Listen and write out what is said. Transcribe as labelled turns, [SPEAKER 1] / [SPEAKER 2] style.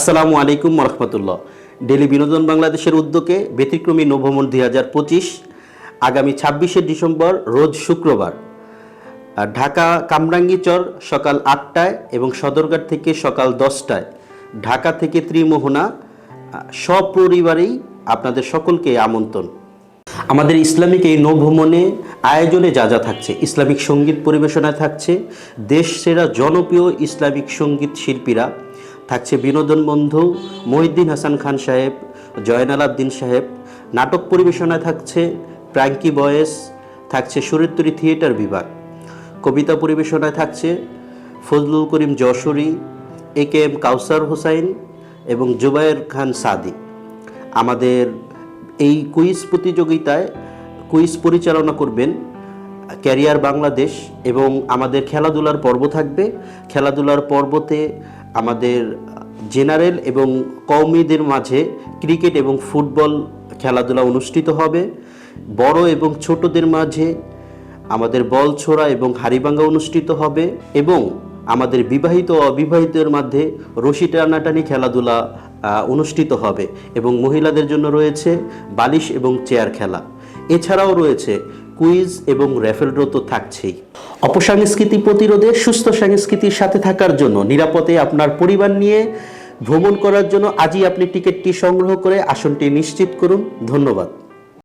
[SPEAKER 1] আসসালামু আলাইকুম রহমতুল্লাহ। ডেলি বিনোদন বাংলাদেশের উদ্যোগে ব্যতিক্রমী নভমন দুই হাজার পঁচিশ, আগামী ছাব্বিশে ডিসেম্বর, রোজ শুক্রবার। ঢাকা কামরাঙ্গিচর সকাল আটটায় এবং সদরঘাট থেকে সকাল দশটায়। ঢাকা থেকে ত্রিমোহনা সপরিবারেই আপনাদের সকলকে আমন্ত্রণ। আমাদের ইসলামিক এই নৌভ্রমণে আয়োজনে যা যা থাকছে, ইসলামিক সংগীত পরিবেশনায় থাকছে দেশ সেরা জনপ্রিয় ইসলামিক সংগীত শিল্পীরা থাকছে বিনোদন বন্ধু মহিউদ্দিন হাসান খান সাহেব, জয়নাল আবদিন সাহেব। নাটক পরিবেশনায় থাকছে প্রাঙ্কি বয়েস, থাকছে সুরেত্তরী থিয়েটার বিভাগ। কবিতা পরিবেশনায় থাকছে Fazlul Karim Jashori, A K M Kausar Hossain এবং জুবায়ের খান সাদি। আমাদের এই কুইজ প্রতিযোগিতায় কুইজ পরিচালনা করবেন ক্যারিয়ার বাংলাদেশ এবং আমাদের খেলাধুলার পর্ব থাকবে। খেলাধুলার পর্বতে আমাদের জেনারেল এবং কওমিদের মাঝে ক্রিকেট এবং ফুটবল খেলাধুলা অনুষ্ঠিত হবে। বড় এবং ছোটদের মাঝে আমাদের বল ছোড়া এবং হাড়িভাঙ্গা অনুষ্ঠিত হবে এবং আমাদের বিবাহিত অবিবাহিতের মধ্যে রশি টানাটানি খেলাধুলা অনুষ্ঠিত হবে এবং মহিলাদের জন্য রয়েছে বালিশ এবং চেয়ার খেলা। এছাড়াও রয়েছে কুইজ এবং র্যাফেল ড্র তো থাকছেই। অপসংস্কৃতি প্রতিরোধে সুস্থ সংস্কৃতির সাথে থাকার জন্য, নিরাপদে আপনার পরিবার নিয়ে ভ্রমণ করার জন্য আজই আপনি টিকিটটি সংগ্রহ করে আসনটি নিশ্চিত করুন। ধন্যবাদ।